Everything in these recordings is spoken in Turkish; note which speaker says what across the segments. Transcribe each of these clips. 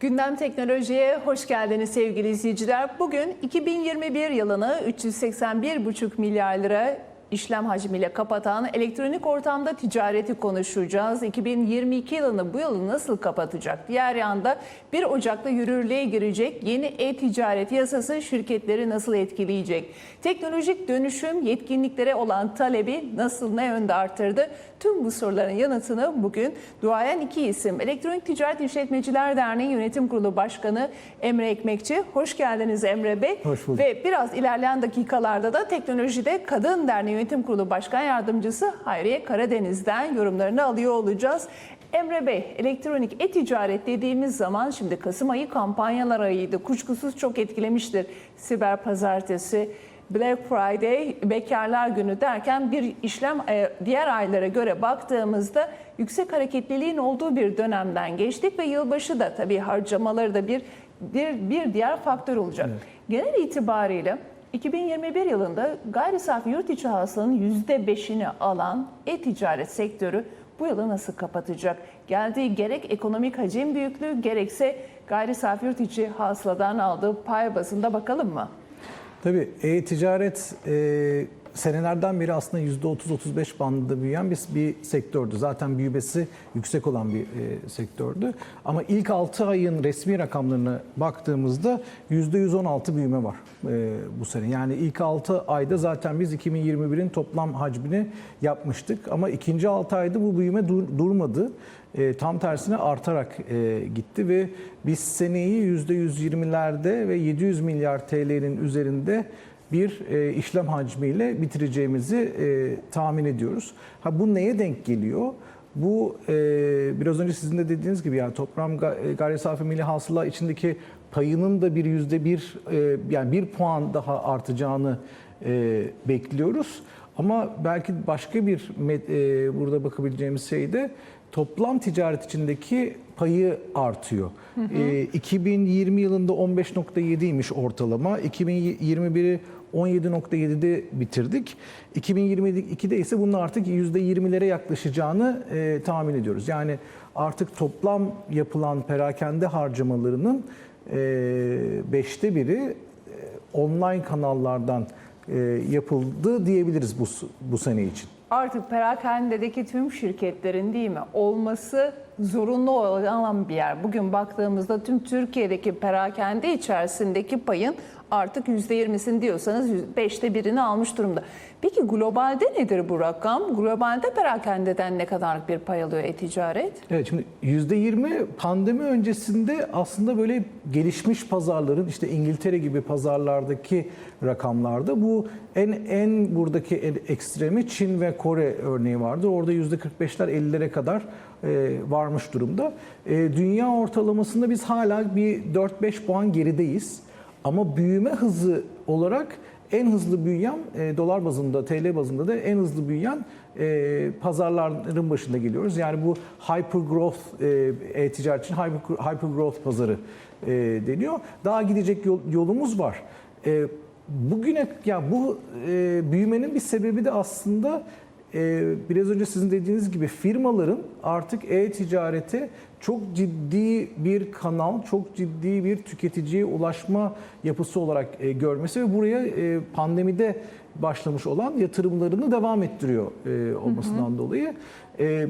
Speaker 1: Gündem Teknoloji'ye hoş geldiniz sevgili izleyiciler. Bugün 2021 yılını 381,5 milyar lira işlem hacmiyle kapatan elektronik ortamda ticareti konuşacağız. 2022 yılını bu yılı nasıl kapatacak? Diğer yanda 1 Ocak'ta yürürlüğe girecek yeni e-ticaret yasası şirketleri nasıl etkileyecek? Teknolojik dönüşüm yetkinliklere olan talebi nasıl ne yönde arttırdı? Tüm bu soruların yanıtını bugün duayen iki isim Elektronik Ticaret İşletmeciler Derneği Yönetim Kurulu Başkanı Emre Ekmekçi. Hoş geldiniz Emre Bey.
Speaker 2: Hoş bulduk.
Speaker 1: Ve biraz ilerleyen dakikalarda da Teknolojide Kadın Derneği Yönetim Kurulu Başkan Yardımcısı Hayriye Karadeniz'den yorumlarını alıyor olacağız. Emre Bey, elektronik e-ticaret dediğimiz zaman şimdi Kasım ayı kampanyalar ayıydı. Kuşkusuz çok etkilemiştir. Siber pazartesi, Black Friday, bekarlar günü derken bir işlem e, diğer aylara göre baktığımızda yüksek hareketliliğin olduğu bir dönemden geçtik ve yılbaşı da tabii harcamaları da bir bir, bir diğer faktör olacak. Genel itibariyle 2021 yılında gayri safi yurt içi hasılanın %5'ini alan e-ticaret sektörü bu yılı nasıl kapatacak? Geldiği gerek ekonomik hacim büyüklüğü gerekse gayri safi yurt içi hasıladan aldığı pay bazında bakalım mı?
Speaker 2: Tabii e-ticaret e, senelerden beri aslında %30-35 bandında büyüyen bir, bir sektördü. Zaten büyümesi yüksek olan bir e, sektördü. Ama ilk 6 ayın resmi rakamlarına baktığımızda %116 büyüme var e, bu sene. Yani ilk 6 ayda zaten biz 2021'in toplam hacmini yapmıştık. Ama ikinci 6 ayda bu büyüme dur- durmadı. E, tam tersine artarak e, gitti ve biz seneyi %120'lerde ve 700 milyar TL'nin üzerinde bir e, işlem hacmiyle bitireceğimizi e, tahmin ediyoruz. Ha bu neye denk geliyor? Bu e, biraz önce sizin de dediğiniz gibi yani toplam ga- e, gayri safi milli hasıla içindeki payının da bir yüzde bir e, yani bir puan daha artacağını e, bekliyoruz. Ama belki başka bir e, burada bakabileceğimiz şey de toplam ticaret içindeki payı artıyor. E, 2020 yılında 15.7'ymiş ortalama. 2021'i 17.7'de bitirdik. 2022'de ise bunun artık %20'lere yaklaşacağını e, tahmin ediyoruz. Yani artık toplam yapılan perakende harcamalarının e, beşte biri e, online kanallardan e, yapıldı diyebiliriz bu bu sene için.
Speaker 1: Artık perakendedeki tüm şirketlerin değil mi olması zorunlu olan bir yer. Bugün baktığımızda tüm Türkiye'deki perakende içerisindeki payın artık %20'sini diyorsanız beşte birini almış durumda. Peki globalde nedir bu rakam? Globalde perakendeden ne kadar bir pay alıyor e-ticaret?
Speaker 2: Evet şimdi %20 pandemi öncesinde aslında böyle gelişmiş pazarların işte İngiltere gibi pazarlardaki rakamlarda bu en en buradaki en ekstremi Çin ve Kore örneği vardı. Orada %45'ler 50'lere kadar e, varmış durumda. E, dünya ortalamasında biz hala bir 4-5 puan gerideyiz. Ama büyüme hızı olarak en hızlı büyüyen e, dolar bazında, TL bazında da en hızlı büyüyen e, pazarların başında geliyoruz. Yani bu hyper growth e, e-ticaret için hyper, hyper growth pazarı e, deniyor. Daha gidecek yol, yolumuz var. E, bugüne ya bu e, büyümenin bir sebebi de aslında e, biraz önce sizin dediğiniz gibi firmaların artık e-ticarete çok ciddi bir kanal, çok ciddi bir tüketiciye ulaşma yapısı olarak e, görmesi ve buraya e, pandemide başlamış olan yatırımlarını devam ettiriyor e, olmasından dolayı. E,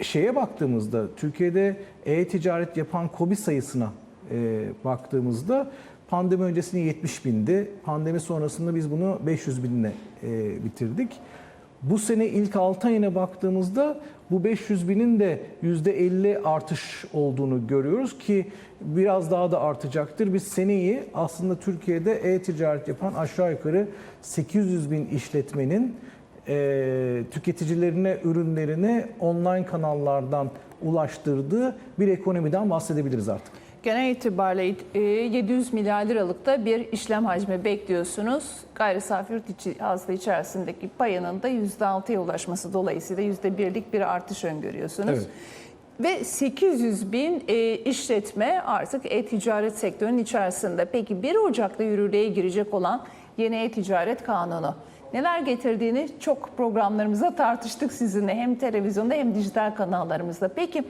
Speaker 2: şeye baktığımızda Türkiye'de e-ticaret yapan KOBİ sayısına e, baktığımızda pandemi öncesinde 70 bindi. Pandemi sonrasında biz bunu 500 binle e, bitirdik. Bu sene ilk 6 ayına baktığımızda bu 500 binin de %50 artış olduğunu görüyoruz ki biraz daha da artacaktır. Biz seneyi aslında Türkiye'de e-ticaret yapan aşağı yukarı 800 bin işletmenin e, tüketicilerine ürünlerini online kanallardan ulaştırdığı bir ekonomiden bahsedebiliriz artık.
Speaker 1: Genel itibariyle e, 700 milyar liralıkta bir işlem hacmi bekliyorsunuz. Gayri safi yurt içi hasıla içerisindeki payının da %6'ya ulaşması dolayısıyla %1'lik bir artış öngörüyorsunuz.
Speaker 2: Evet.
Speaker 1: Ve 800 bin e, işletme artık e-ticaret sektörünün içerisinde. Peki 1 Ocak'ta yürürlüğe girecek olan yeni e-ticaret kanunu neler getirdiğini çok programlarımızda tartıştık sizinle hem televizyonda hem dijital kanallarımızda. Peki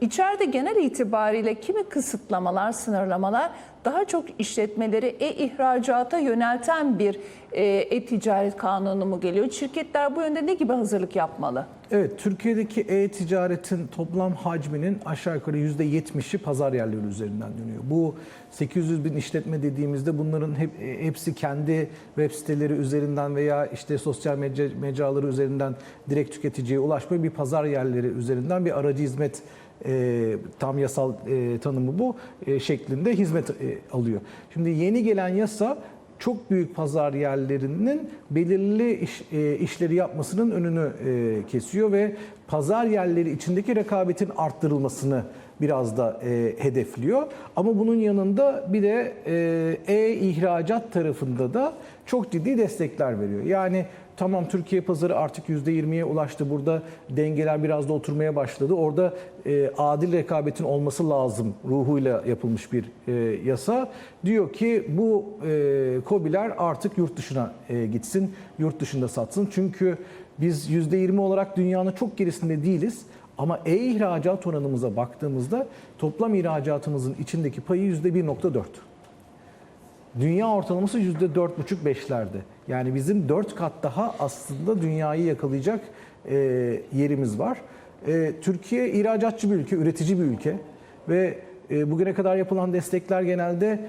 Speaker 1: içeride genel itibariyle kimi kısıtlamalar, sınırlamalar daha çok işletmeleri e-ihracata yönelten bir e, e-ticaret kanunu mu geliyor? Şirketler bu yönde ne gibi hazırlık yapmalı?
Speaker 2: Evet, Türkiye'deki e-ticaretin toplam hacminin aşağı yukarı %70'i pazar yerleri üzerinden dönüyor. Bu 800 bin işletme dediğimizde bunların hep, hepsi kendi web siteleri üzerinden veya işte sosyal medya mecraları üzerinden direkt tüketiciye ulaşmıyor. Bir pazar yerleri üzerinden bir aracı hizmet e, tam yasal e, tanımı bu e, şeklinde hizmet e, alıyor. Şimdi yeni gelen yasa çok büyük pazar yerlerinin belirli iş, e, işleri yapmasının önünü e, kesiyor ve pazar yerleri içindeki rekabetin arttırılmasını biraz da e, hedefliyor. Ama bunun yanında bir de e, e-ihracat tarafında da çok ciddi destekler veriyor. Yani tamam Türkiye pazarı artık %20'ye ulaştı. Burada dengeler biraz da oturmaya başladı. Orada e, adil rekabetin olması lazım ruhuyla yapılmış bir e, yasa. Diyor ki bu e, KOBİ'ler artık yurt dışına e, gitsin, yurt dışında satsın. Çünkü biz %20 olarak dünyanın çok gerisinde değiliz. Ama e-ihracat oranımıza baktığımızda toplam ihracatımızın içindeki payı %1.4. Dünya ortalaması %4,5-5'lerde. Yani bizim 4 kat daha aslında dünyayı yakalayacak e, yerimiz var. E, Türkiye ihracatçı bir ülke, üretici bir ülke ve e, bugüne kadar yapılan destekler genelde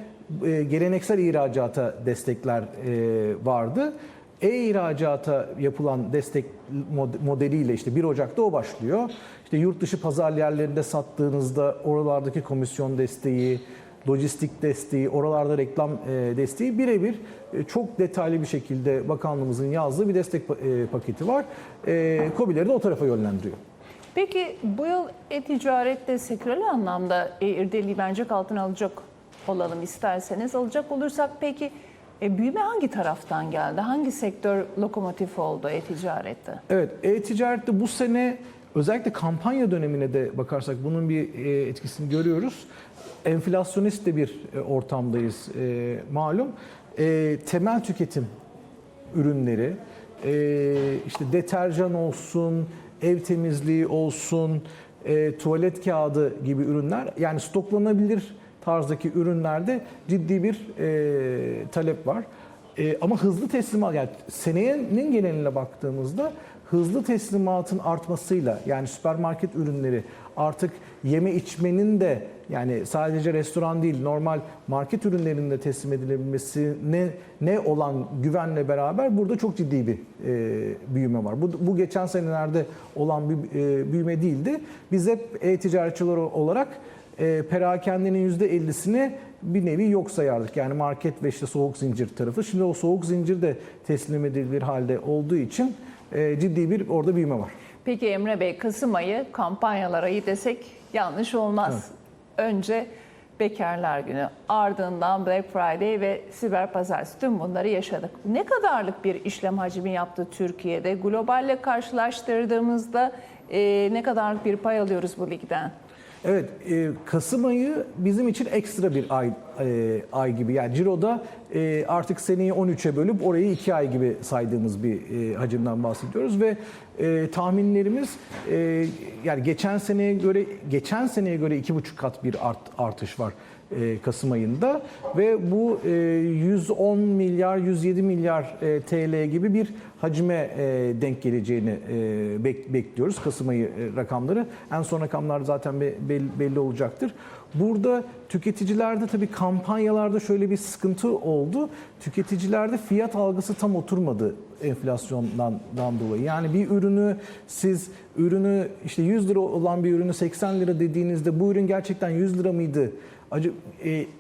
Speaker 2: e, geleneksel ihracata destekler e, vardı. E-ihracata yapılan destek mod- modeliyle işte 1 Ocak'ta o başlıyor. İşte yurt dışı pazar yerlerinde sattığınızda oralardaki komisyon desteği, lojistik desteği, oralarda reklam e, desteği birebir e, çok detaylı bir şekilde bakanlığımızın yazdığı bir destek e, paketi var. KOBİ'leri de o tarafa yönlendiriyor.
Speaker 1: Peki bu yıl e-ticarette sektörel anlamda irdeliği mercek altına alacak olalım isterseniz. Alacak olursak peki e, büyüme hangi taraftan geldi? Hangi sektör lokomotif oldu e-ticarette?
Speaker 2: Evet, e-ticarette bu sene özellikle kampanya dönemine de bakarsak bunun bir e, etkisini görüyoruz. Enflasyonist de bir e, ortamdayız e, malum. Temel tüketim ürünleri, işte deterjan olsun, ev temizliği olsun, tuvalet kağıdı gibi ürünler yani stoklanabilir tarzdaki ürünlerde ciddi bir talep var. Ama hızlı teslimat yani senenin geneline baktığımızda hızlı teslimatın artmasıyla yani süpermarket ürünleri artık yeme içmenin de yani sadece restoran değil normal market ürünlerinin de teslim edilebilmesine ne olan güvenle beraber burada çok ciddi bir e, büyüme var. Bu, bu geçen senelerde olan bir e, büyüme değildi. Biz hep e-ticaretçiler olarak e, perakendenin %50'sini bir nevi yok sayardık. Yani market ve işte soğuk zincir tarafı. Şimdi o soğuk zincir de teslim edilir halde olduğu için ciddi bir orada büyüme var.
Speaker 1: Peki Emre Bey Kasım ayı kampanyalar ayı desek yanlış olmaz. Önce Bekarlar Günü, ardından Black Friday ve Siber Pazartesi tüm bunları yaşadık. Ne kadarlık bir işlem hacmi yaptı Türkiye'de? Globalle karşılaştırdığımızda e, ne kadarlık bir pay alıyoruz bu ligden?
Speaker 2: Evet, e, Kasım ayı bizim için ekstra bir ay e, ay gibi. Yani Ciro'da e, artık seneyi 13'e bölüp orayı 2 ay gibi saydığımız bir e, hacimden bahsediyoruz ve e, tahminlerimiz e, yani geçen seneye göre geçen seneye göre iki buçuk kat bir art, artış var e, Kasım ayında ve bu e, 110 milyar 107 milyar e, TL gibi bir hacme e, denk geleceğini e, bek- bekliyoruz Kasım ayı e, rakamları. En son rakamlar zaten be- belli, belli olacaktır. Burada tüketicilerde tabii kampanyalarda şöyle bir sıkıntı oldu. Tüketicilerde fiyat algısı tam oturmadı enflasyondan dan dolayı. Yani bir ürünü siz ürünü işte 100 lira olan bir ürünü 80 lira dediğinizde bu ürün gerçekten 100 lira mıydı? Acı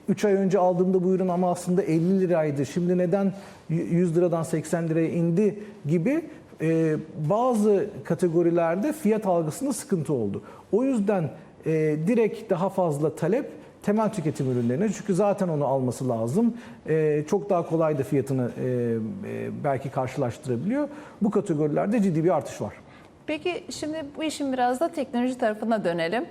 Speaker 2: 3 ay önce aldığımda bu ürün ama aslında 50 liraydı. Şimdi neden 100 liradan 80 liraya indi gibi e, bazı kategorilerde fiyat algısında sıkıntı oldu. O yüzden e, direkt daha fazla talep temel tüketim ürünlerine çünkü zaten onu alması lazım. E, çok daha kolay da fiyatını e, e, belki karşılaştırabiliyor. Bu kategorilerde ciddi bir artış var.
Speaker 1: Peki şimdi bu işin biraz da teknoloji tarafına dönelim.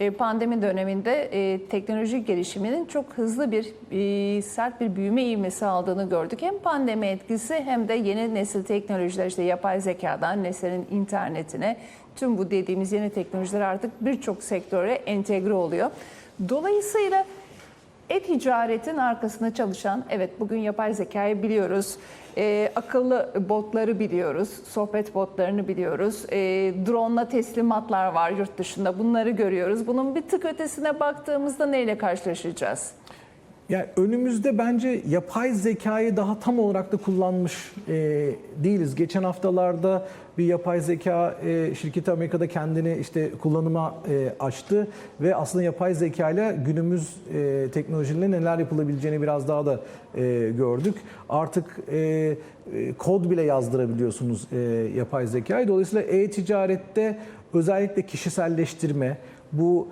Speaker 1: E, pandemi döneminde e, teknoloji gelişiminin çok hızlı bir e, sert bir büyüme ivmesi aldığını gördük. Hem pandemi etkisi hem de yeni nesil teknolojiler işte yapay zekadan nesnenin internetine tüm bu dediğimiz yeni teknolojiler artık birçok sektöre entegre oluyor. Dolayısıyla e-ticaretin arkasında çalışan, evet bugün yapay zekayı biliyoruz, e, akıllı botları biliyoruz, sohbet botlarını biliyoruz, e, drone'la teslimatlar var yurt dışında bunları görüyoruz. Bunun bir tık ötesine baktığımızda neyle karşılaşacağız?
Speaker 2: Yani önümüzde bence yapay zekayı daha tam olarak da kullanmış e, değiliz. Geçen haftalarda bir yapay zeka e, şirketi Amerika'da kendini işte kullanıma e, açtı ve aslında yapay zeka ile günümüz e, teknolojilerinde neler yapılabileceğini biraz daha da e, gördük. Artık e, e, kod bile yazdırabiliyorsunuz e, yapay zekayı. Dolayısıyla e-ticarette özellikle kişiselleştirme, bu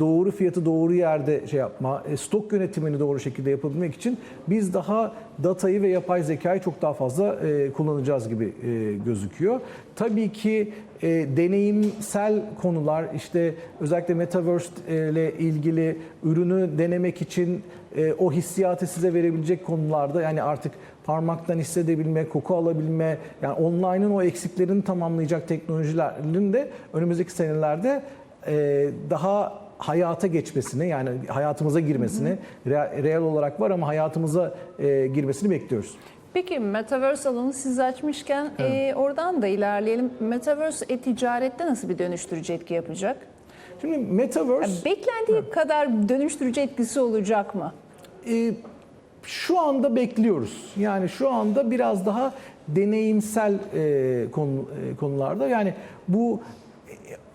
Speaker 2: doğru fiyatı doğru yerde şey yapma, e, stok yönetimini doğru şekilde yapabilmek için biz daha datayı ve yapay zekayı çok daha fazla e, kullanacağız gibi e, gözüküyor. Tabii ki e, deneyimsel konular işte özellikle metaverse ile ilgili ürünü denemek için e, o hissiyatı size verebilecek konularda yani artık parmaktan hissedebilme, koku alabilme yani online'ın o eksiklerini tamamlayacak teknolojilerin de önümüzdeki senelerde e, daha hayata geçmesini yani hayatımıza girmesini re- reel olarak var ama hayatımıza e, girmesini bekliyoruz.
Speaker 1: Peki Metaverse alanı siz açmışken e, oradan da ilerleyelim. Metaverse e-ticarette nasıl bir dönüştürücü etki yapacak?
Speaker 2: Şimdi metaverse
Speaker 1: Beklendiği kadar dönüştürücü etkisi olacak mı?
Speaker 2: e, şu anda bekliyoruz. Yani şu anda biraz daha deneyimsel e, konu, e, konularda yani bu e,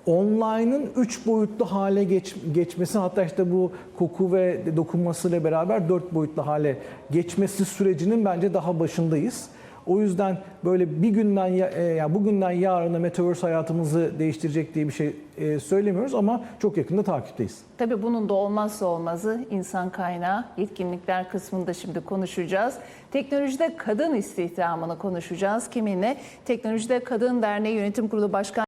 Speaker 2: online'ın üç boyutlu hale geç, geçmesi hatta işte bu koku ve dokunmasıyla beraber dört boyutlu hale geçmesi sürecinin bence daha başındayız. O yüzden böyle bir günden ya, e, yani bugünden yarına metaverse hayatımızı değiştirecek diye bir şey e, söylemiyoruz ama çok yakında takipteyiz.
Speaker 1: Tabii bunun da olmazsa olmazı insan kaynağı, yetkinlikler kısmında şimdi konuşacağız. Teknolojide kadın istihdamını konuşacağız. Kiminle? Teknolojide Kadın Derneği Yönetim Kurulu Başkan